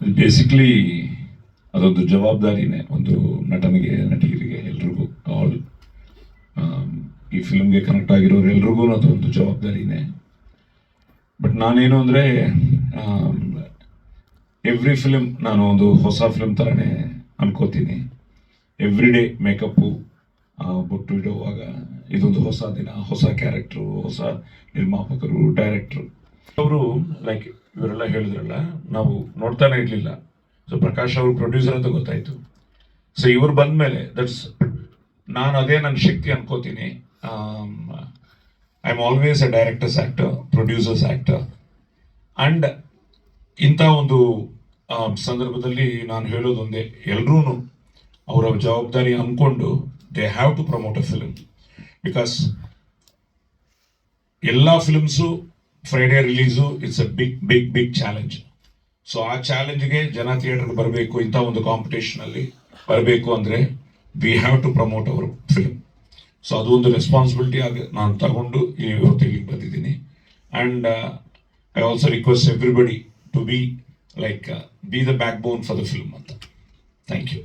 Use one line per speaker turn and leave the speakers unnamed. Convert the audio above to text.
Basically ಅದೊಂದು ಜವಾಬ್ದಾರಿನೇ ಒಂದು ನಟನಿಗೆ ನಟಿಯರಿಗೆ ಎಲ್ರಿಗೂ ಆಲ್ ಈ ಫಿಲ್ಮ್ಗೆ ಕನೆಕ್ಟ್ ಆಗಿರೋರು ಎಲ್ರಿಗೂ ಅದೊಂದು ಜವಾಬ್ದಾರಿನೇ. ಬಟ್ ನಾನೇನು ಅಂದರೆ ಎವ್ರಿ ಫಿಲ್ಮ್ ನಾನು ಒಂದು ಹೊಸ ಫಿಲ್ಮ್ ಥರನೇ ಅನ್ಕೋತೀನಿ. ಎವ್ರಿ ಡೇ ಮೇಕಪ್ಪು ಬೊಟ್ಟು ಇಡುವಾಗ ಇದೊಂದು ಹೊಸ ದಿನ, ಹೊಸ ಕ್ಯಾರೆಕ್ಟ್ರು ಹೊಸ ನಿರ್ಮಾಪಕರು ಡೈರೆಕ್ಟ್ರು ಅವರು ಲೈಕ್ ಇವರೆಲ್ಲ ಹೇಳಿದ್ರಲ್ಲ, ನಾವು ನೋಡ್ತಾನೆ ಇರಲಿಲ್ಲ. ಸೊ ಪ್ರಕಾಶ್ ಅವರು ಪ್ರೊಡ್ಯೂಸರ್ ಅಂತ ಗೊತ್ತಾಯ್ತು. ಸೊ ಇವ್ರು ಬಂದ್ಮೇಲೆ ದಟ್ಸ್ ನಾನು ಅದೇ ನನ್ನ ಶಕ್ತಿ ಅನ್ಕೋತೀನಿ. I am always a directors actor producers actor and ಇಂಥ ಒಂದು ಸಂದರ್ಭದಲ್ಲಿ ನಾನು ಹೇಳೋದೊಂದೇ ಎಲ್ರೂ ಅವರ ಜವಾಬ್ದಾರಿ ಅಂದ್ಕೊಂಡು they have to promote a film because ಎಲ್ಲ films Friday release it's a big big big challenge so ಆ ಚಾಲೆಂಜ್ಗೆ ಜನ ಥಿಯೇಟರ್ಗೆ ಬರಬೇಕು ಇಂಥ ಒಂದು ಕಾಂಪಿಟೇಷನಲ್ಲಿ ಬರಬೇಕು ಅಂದರೆ we have to promote our film so ಅದು ಒಂದು ರೆಸ್ಪಾನ್ಸಿಬಿಲಿಟಿ ಆಗಿ, ನಾನು ತಗೊಂಡು ಇವತ್ತು ಇಲ್ಲಿಗೆ ಬಂದಿದ್ದೀನಿ. And I also request everybody to be like be the backbone for the film ಅಂತ. Thank you